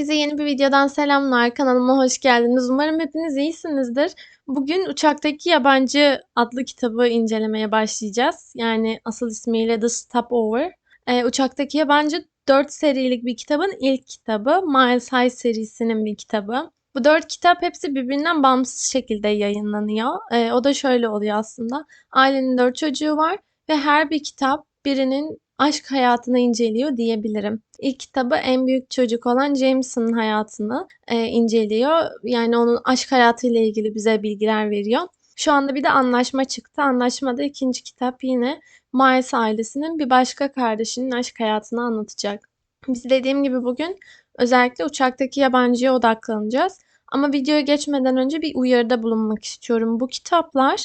Herkese yeni bir videodan selamlar. Kanalıma hoş geldiniz. Umarım hepiniz iyisinizdir. Bugün Uçaktaki Yabancı adlı kitabı incelemeye başlayacağız. Yani asıl ismiyle The Stopover. Ee, Uçaktaki Yabancı 4 serilik bir kitabın ilk kitabı. Miles High serisinin bir kitabı. Bu dört kitap hepsi birbirinden bağımsız şekilde yayınlanıyor. Ee, o da şöyle oluyor aslında. Ailenin dört çocuğu var ve her bir kitap birinin aşk hayatını inceliyor diyebilirim. İlk kitabı en büyük çocuk olan James'in hayatını e, inceliyor. Yani onun aşk hayatıyla ilgili bize bilgiler veriyor. Şu anda bir de anlaşma çıktı. Anlaşmada ikinci kitap yine Miles ailesinin bir başka kardeşinin aşk hayatını anlatacak. Biz dediğim gibi bugün özellikle uçaktaki yabancıya odaklanacağız. Ama videoya geçmeden önce bir uyarıda bulunmak istiyorum. Bu kitaplar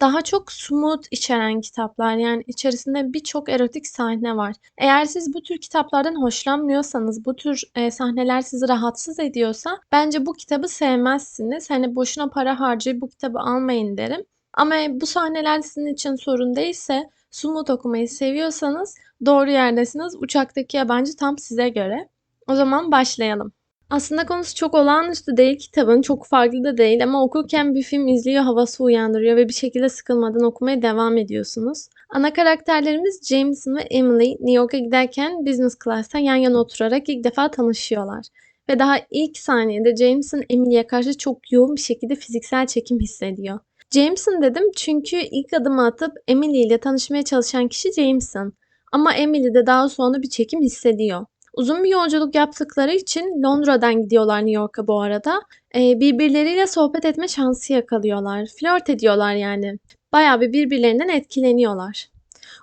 daha çok smooth içeren kitaplar. Yani içerisinde birçok erotik sahne var. Eğer siz bu tür kitaplardan hoşlanmıyorsanız, bu tür e, sahneler sizi rahatsız ediyorsa bence bu kitabı sevmezsiniz. Hani boşuna para harcayıp bu kitabı almayın derim. Ama bu sahneler sizin için sorun değilse, smooth okumayı seviyorsanız doğru yerdesiniz. Uçaktaki yabancı tam size göre. O zaman başlayalım. Aslında konusu çok olağanüstü değil kitabın, çok farklı da değil ama okurken bir film izliyor havası uyandırıyor ve bir şekilde sıkılmadan okumaya devam ediyorsunuz. Ana karakterlerimiz Jameson ve Emily New York'a giderken business class'ta yan yana oturarak ilk defa tanışıyorlar. Ve daha ilk saniyede Jameson Emily'ye karşı çok yoğun bir şekilde fiziksel çekim hissediyor. Jameson dedim çünkü ilk adımı atıp Emily ile tanışmaya çalışan kişi Jameson. Ama Emily de daha sonra bir çekim hissediyor. Uzun bir yolculuk yaptıkları için Londra'dan gidiyorlar New York'a bu arada. Ee, birbirleriyle sohbet etme şansı yakalıyorlar. Flört ediyorlar yani. Bayağı bir birbirlerinden etkileniyorlar.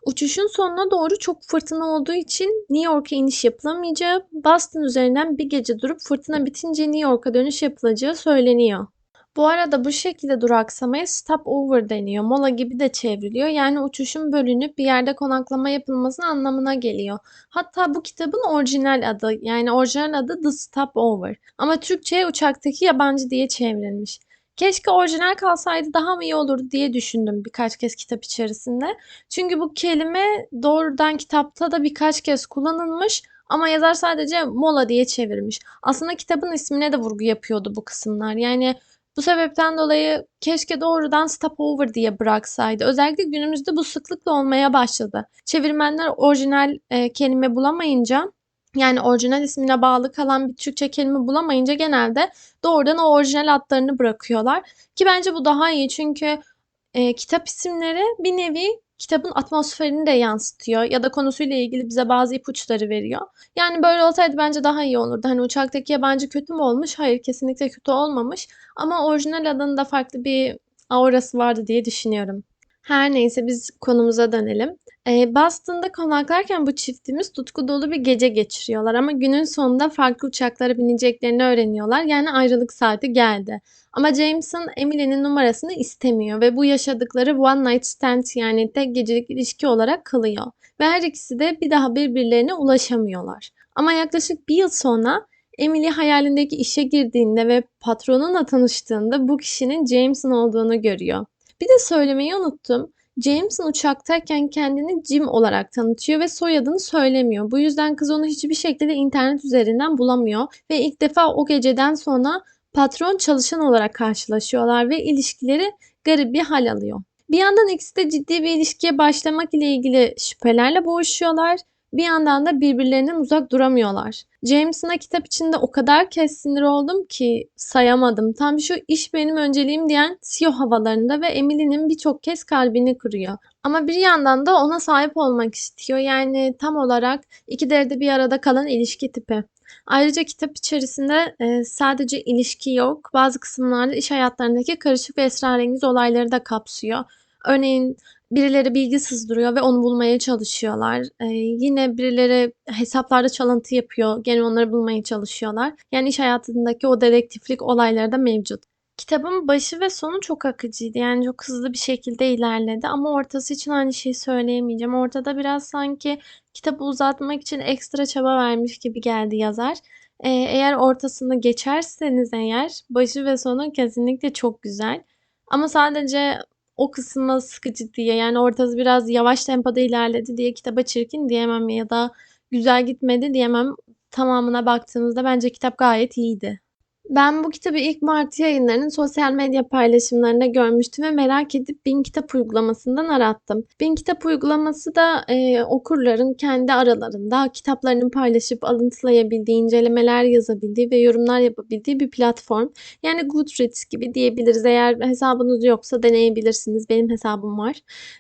Uçuşun sonuna doğru çok fırtına olduğu için New York'a iniş yapılamayacağı, Boston üzerinden bir gece durup fırtına bitince New York'a dönüş yapılacağı söyleniyor. Bu arada bu şekilde duraksamaya stop over deniyor. Mola gibi de çevriliyor. Yani uçuşun bölünüp bir yerde konaklama yapılması anlamına geliyor. Hatta bu kitabın orijinal adı yani orijinal adı The Stop Over. Ama Türkçe'ye uçaktaki yabancı diye çevrilmiş. Keşke orijinal kalsaydı daha mı iyi olurdu diye düşündüm birkaç kez kitap içerisinde. Çünkü bu kelime doğrudan kitapta da birkaç kez kullanılmış ama yazar sadece mola diye çevirmiş. Aslında kitabın ismine de vurgu yapıyordu bu kısımlar. Yani bu sebepten dolayı keşke doğrudan stop over diye bıraksaydı. Özellikle günümüzde bu sıklıkla olmaya başladı. Çevirmenler orijinal e, kelime bulamayınca yani orijinal ismine bağlı kalan bir Türkçe kelime bulamayınca genelde doğrudan o orijinal adlarını bırakıyorlar. Ki bence bu daha iyi çünkü e, kitap isimleri bir nevi kitabın atmosferini de yansıtıyor ya da konusuyla ilgili bize bazı ipuçları veriyor. Yani böyle olsaydı bence daha iyi olurdu. Hani uçaktaki yabancı kötü mü olmuş? Hayır kesinlikle kötü olmamış. Ama orijinal adının da farklı bir aurası vardı diye düşünüyorum. Her neyse biz konumuza dönelim. Ee, Boston'da konaklarken bu çiftimiz tutku dolu bir gece geçiriyorlar ama günün sonunda farklı uçaklara bineceklerini öğreniyorlar. Yani ayrılık saati geldi. Ama Jameson Emily'nin numarasını istemiyor ve bu yaşadıkları one night stand yani tek gecelik ilişki olarak kalıyor. Ve her ikisi de bir daha birbirlerine ulaşamıyorlar. Ama yaklaşık bir yıl sonra Emily hayalindeki işe girdiğinde ve patronunla tanıştığında bu kişinin Jameson olduğunu görüyor. Bir de söylemeyi unuttum. Jameson uçaktayken kendini Jim olarak tanıtıyor ve soyadını söylemiyor. Bu yüzden kız onu hiçbir şekilde internet üzerinden bulamıyor ve ilk defa o geceden sonra patron çalışan olarak karşılaşıyorlar ve ilişkileri garip bir hal alıyor. Bir yandan ikisi de ciddi bir ilişkiye başlamak ile ilgili şüphelerle boğuşuyorlar. Bir yandan da birbirlerinden uzak duramıyorlar. Jameson'a kitap içinde o kadar kez sinir oldum ki sayamadım. Tam şu iş benim önceliğim diyen CEO havalarında ve Emily'nin birçok kez kalbini kırıyor. Ama bir yandan da ona sahip olmak istiyor. Yani tam olarak iki derede bir arada kalan ilişki tipi. Ayrıca kitap içerisinde e, sadece ilişki yok. Bazı kısımlarda iş hayatlarındaki karışık ve esrarengiz olayları da kapsıyor. Örneğin birileri bilgi sızdırıyor ve onu bulmaya çalışıyorlar. Ee, yine birileri hesaplarda çalıntı yapıyor. Gene onları bulmaya çalışıyorlar. Yani iş hayatındaki o dedektiflik olayları da mevcut. Kitabın başı ve sonu çok akıcıydı. Yani çok hızlı bir şekilde ilerledi ama ortası için aynı şeyi söyleyemeyeceğim. Ortada biraz sanki kitabı uzatmak için ekstra çaba vermiş gibi geldi yazar. Ee, eğer ortasını geçerseniz eğer başı ve sonu kesinlikle çok güzel. Ama sadece o kısmı sıkıcı diye yani ortası biraz yavaş tempoda ilerledi diye kitaba çirkin diyemem ya da güzel gitmedi diyemem. tamamına baktığımızda bence kitap gayet iyiydi. Ben bu kitabı ilk Mart yayınlarının sosyal medya paylaşımlarında görmüştüm ve merak edip Bin Kitap uygulamasından arattım. Bin Kitap uygulaması da e, okurların kendi aralarında kitaplarını paylaşıp alıntılayabildiği, incelemeler yazabildiği ve yorumlar yapabildiği bir platform. Yani Goodreads gibi diyebiliriz. Eğer hesabınız yoksa deneyebilirsiniz. Benim hesabım var.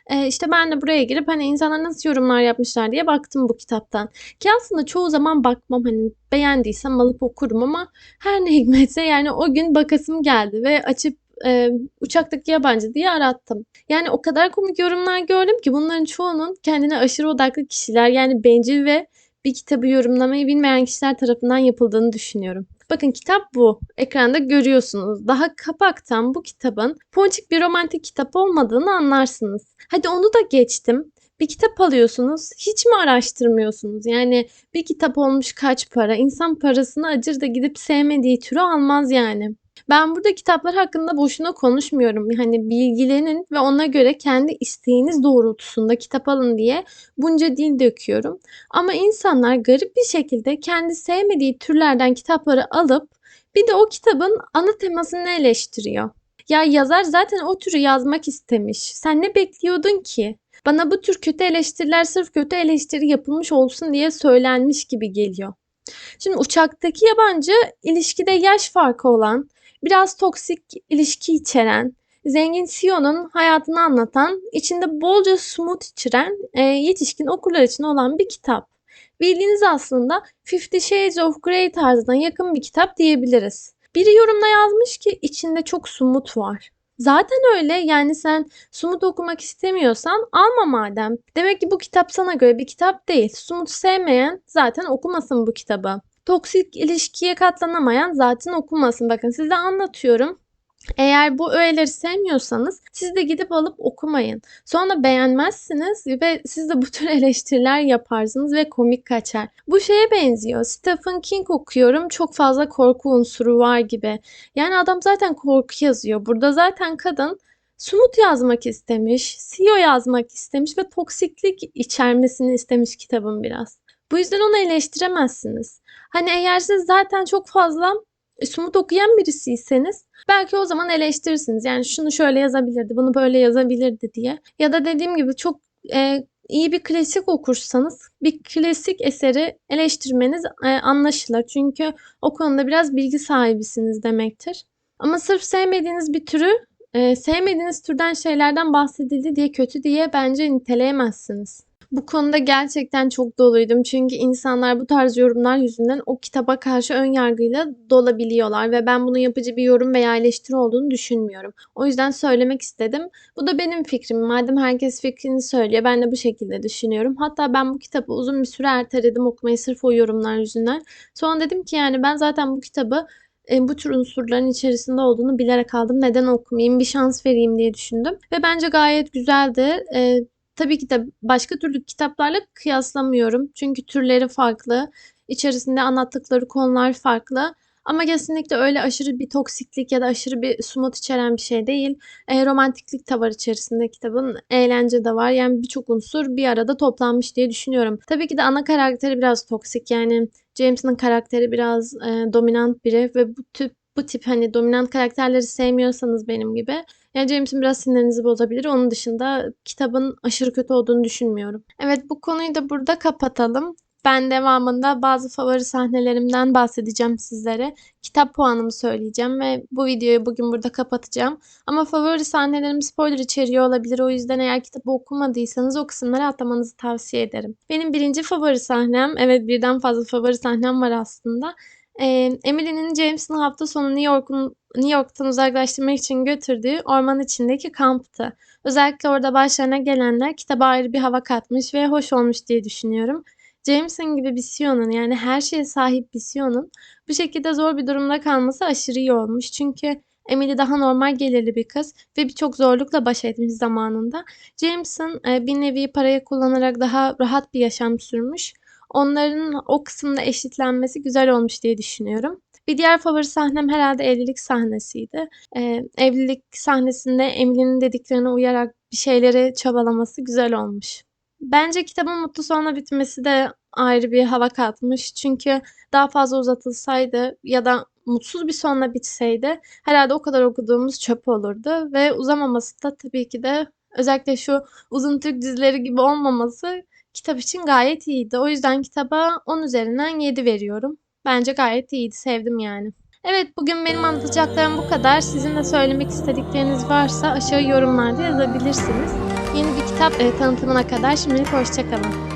E, işte ben de buraya girip hani insanlar nasıl yorumlar yapmışlar diye baktım bu kitaptan. Ki aslında çoğu zaman bakmam hani beğendiysem alıp okurum ama her ne hikmetse yani o gün bakasım geldi ve açıp e, uçaktaki yabancı diye arattım. Yani o kadar komik yorumlar gördüm ki bunların çoğunun kendine aşırı odaklı kişiler yani bencil ve bir kitabı yorumlamayı bilmeyen kişiler tarafından yapıldığını düşünüyorum. Bakın kitap bu. Ekranda görüyorsunuz. Daha kapaktan bu kitabın ponçik bir romantik kitap olmadığını anlarsınız. Hadi onu da geçtim bir kitap alıyorsunuz. Hiç mi araştırmıyorsunuz? Yani bir kitap olmuş kaç para? İnsan parasını acır da gidip sevmediği türü almaz yani. Ben burada kitaplar hakkında boşuna konuşmuyorum. Hani bilgilenin ve ona göre kendi isteğiniz doğrultusunda kitap alın diye bunca dil döküyorum. Ama insanlar garip bir şekilde kendi sevmediği türlerden kitapları alıp bir de o kitabın ana temasını eleştiriyor. Ya yazar zaten o türü yazmak istemiş. Sen ne bekliyordun ki? Bana bu tür kötü eleştiriler sırf kötü eleştiri yapılmış olsun diye söylenmiş gibi geliyor. Şimdi uçaktaki yabancı ilişkide yaş farkı olan, biraz toksik ilişki içeren, zengin Sion'un hayatını anlatan, içinde bolca smooth içeren e, yetişkin okurlar için olan bir kitap. Bildiğiniz aslında Fifty Shades of Grey tarzına yakın bir kitap diyebiliriz. Biri yorumda yazmış ki içinde çok sumut var. Zaten öyle yani sen Sumut okumak istemiyorsan alma madem. Demek ki bu kitap sana göre bir kitap değil. Sumut sevmeyen zaten okumasın bu kitabı. Toksik ilişkiye katlanamayan zaten okumasın. Bakın size anlatıyorum. Eğer bu öğeleri sevmiyorsanız siz de gidip alıp okumayın. Sonra beğenmezsiniz ve siz de bu tür eleştiriler yaparsınız ve komik kaçar. Bu şeye benziyor. Stephen King okuyorum. Çok fazla korku unsuru var gibi. Yani adam zaten korku yazıyor. Burada zaten kadın Sumut yazmak istemiş, CEO yazmak istemiş ve toksiklik içermesini istemiş kitabın biraz. Bu yüzden onu eleştiremezsiniz. Hani eğer siz zaten çok fazla e, Sumut okuyan birisiyseniz belki o zaman eleştirirsiniz. Yani şunu şöyle yazabilirdi, bunu böyle yazabilirdi diye. Ya da dediğim gibi çok e, iyi bir klasik okursanız bir klasik eseri eleştirmeniz e, anlaşılır. Çünkü o konuda biraz bilgi sahibisiniz demektir. Ama sırf sevmediğiniz bir türü, e, sevmediğiniz türden şeylerden bahsedildi diye kötü diye bence niteleyemezsiniz. Bu konuda gerçekten çok doluydum. Çünkü insanlar bu tarz yorumlar yüzünden o kitaba karşı ön yargıyla dolabiliyorlar ve ben bunun yapıcı bir yorum veya eleştiri olduğunu düşünmüyorum. O yüzden söylemek istedim. Bu da benim fikrim. Madem herkes fikrini söylüyor ben de bu şekilde düşünüyorum. Hatta ben bu kitabı uzun bir süre erteledim okumayı sırf o yorumlar yüzünden. Sonra dedim ki yani ben zaten bu kitabı e, bu tür unsurların içerisinde olduğunu bilerek aldım. Neden okumayayım, bir şans vereyim diye düşündüm. Ve bence gayet güzeldi. E, Tabii ki de başka türlü kitaplarla kıyaslamıyorum. Çünkü türleri farklı. İçerisinde anlattıkları konular farklı. Ama kesinlikle öyle aşırı bir toksiklik ya da aşırı bir smut içeren bir şey değil. E, romantiklik de var içerisinde kitabın. Eğlence de var. Yani birçok unsur bir arada toplanmış diye düşünüyorum. Tabii ki de ana karakteri biraz toksik. Yani James'in karakteri biraz e, dominant biri ve bu tip bu tip hani dominant karakterleri sevmiyorsanız benim gibi yani James'in biraz sinirinizi bozabilir. Onun dışında kitabın aşırı kötü olduğunu düşünmüyorum. Evet bu konuyu da burada kapatalım. Ben devamında bazı favori sahnelerimden bahsedeceğim sizlere. Kitap puanımı söyleyeceğim ve bu videoyu bugün burada kapatacağım. Ama favori sahnelerim spoiler içeriyor olabilir. O yüzden eğer kitabı okumadıysanız o kısımları atlamanızı tavsiye ederim. Benim birinci favori sahnem, evet birden fazla favori sahnem var aslında. Emily'nin James'in hafta sonu New York'un New York'tan uzaklaştırmak için götürdüğü orman içindeki kamptı. Özellikle orada başlarına gelenler kitaba ayrı bir hava katmış ve hoş olmuş diye düşünüyorum. Jameson gibi bir Sion'un yani her şeye sahip bir Sion'un bu şekilde zor bir durumda kalması aşırı iyi olmuş. Çünkü Emily daha normal gelirli bir kız ve birçok zorlukla baş etmiş zamanında. Jameson bir nevi parayı kullanarak daha rahat bir yaşam sürmüş. Onların o kısımda eşitlenmesi güzel olmuş diye düşünüyorum. Bir diğer favori sahnem herhalde evlilik sahnesiydi. Ee, evlilik sahnesinde Emily'nin dediklerine uyarak bir şeyleri çabalaması güzel olmuş. Bence kitabın mutlu sonla bitmesi de ayrı bir hava katmış. Çünkü daha fazla uzatılsaydı ya da mutsuz bir sonla bitseydi herhalde o kadar okuduğumuz çöp olurdu ve uzamaması da tabii ki de özellikle şu uzun Türk dizileri gibi olmaması kitap için gayet iyiydi. O yüzden kitaba 10 üzerinden 7 veriyorum. Bence gayet iyiydi. Sevdim yani. Evet bugün benim anlatacaklarım bu kadar. Sizin de söylemek istedikleriniz varsa aşağı yorumlarda yazabilirsiniz. Yeni bir kitap e, tanıtımına kadar şimdilik hoşçakalın.